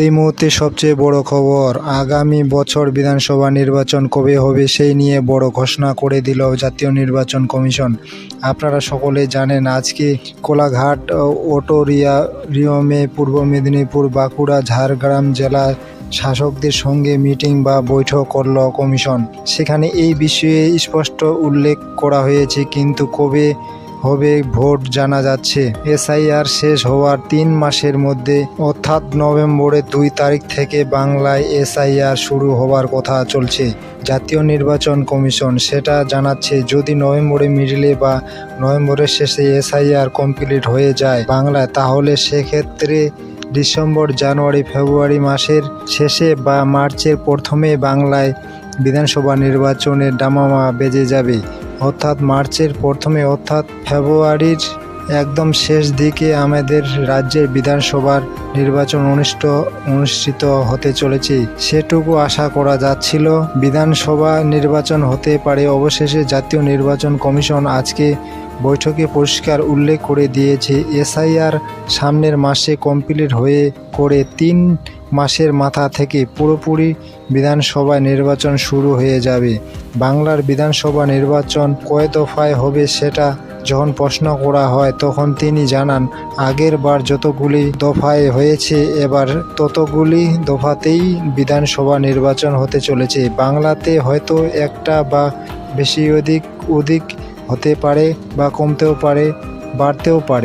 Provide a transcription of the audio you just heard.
এই মুহূর্তে সবচেয়ে বড় খবর, আগামী বছর বিধানসভা নির্বাচন কবে হবে সেই নিয়ে বড় ঘোষণা করে দিল জাতীয় নির্বাচন কমিশন। আপনারা সকলে জানেন আজকে কোলাঘাট ওটোরিয়া রিয়মে পূর্ব মেদিনীপুর, বাঁকুড়া, ঝাড়গ্রাম জেলা শাসকদের সঙ্গে মিটিং বা বৈঠক করল কমিশন। সেখানে এই বিষয়ে স্পষ্ট উল্লেখ করা হয়েছে, কিন্তু কবে হবে, ভোট জানা যাচ্ছে। এসআইআর শেষ হওয়ার তিন মাসের মধ্যে, অর্থাৎ নভেম্বরের দুই তারিখ থেকে বাংলায় এসআইআর শুরু হওয়ার কথা চলছে। জাতীয় নির্বাচন কমিশন সেটা জানাচ্ছে, যদি নভেম্বরের মিডলে বা নভেম্বরের শেষে এসআইআর কমপ্লিট হয়ে যায় বাংলায়, তাহলে সেক্ষেত্রে ডিসেম্বর, জানুয়ারি, ফেব্রুয়ারি মাসের শেষে বা মার্চের প্রথমে বাংলায় বিধানসভা নির্বাচনের ডামামা বেজে যাবে। অর্থাৎ মার্চের প্রথমে, অর্থাৎ ফেব্রুয়ারির একদম শেষ দিকে আমাদের রাজ্যের বিধানসভার নির্বাচন অনুষ্ঠিত অনুষ্ঠিত হতে চলেছে। সেটুকু আশা করা যাচ্ছিল, বিধানসভা নির্বাচন হতে পারে। অবশেষে জাতীয় নির্বাচন কমিশন আজকে বৈঠকে পরিষ্কার উল্লেখ করে দিয়েছে, এসআইআর সামনের মাসে কমপ্লিট হয়ে করে তিন মাসের মাথা থেকে পুরোপুরি বিধানসভা নির্বাচন শুরু হয়ে যাবে। বাংলার বিধানসভা নির্বাচন কয় দফায় হবে সেটা যখন প্রশ্ন করা হয়, তখন তিনি জানান, আগের বার যতগুলি দফায় হয়েছে, এবার ততগুলি দফাতেই বিধানসভা নির্বাচন হতে চলেছে। বাংলাতে হয়তো একটা বা বেশি অধিক অধিক হতে পারে বা কমতেও পারে, বাড়তেও পারে।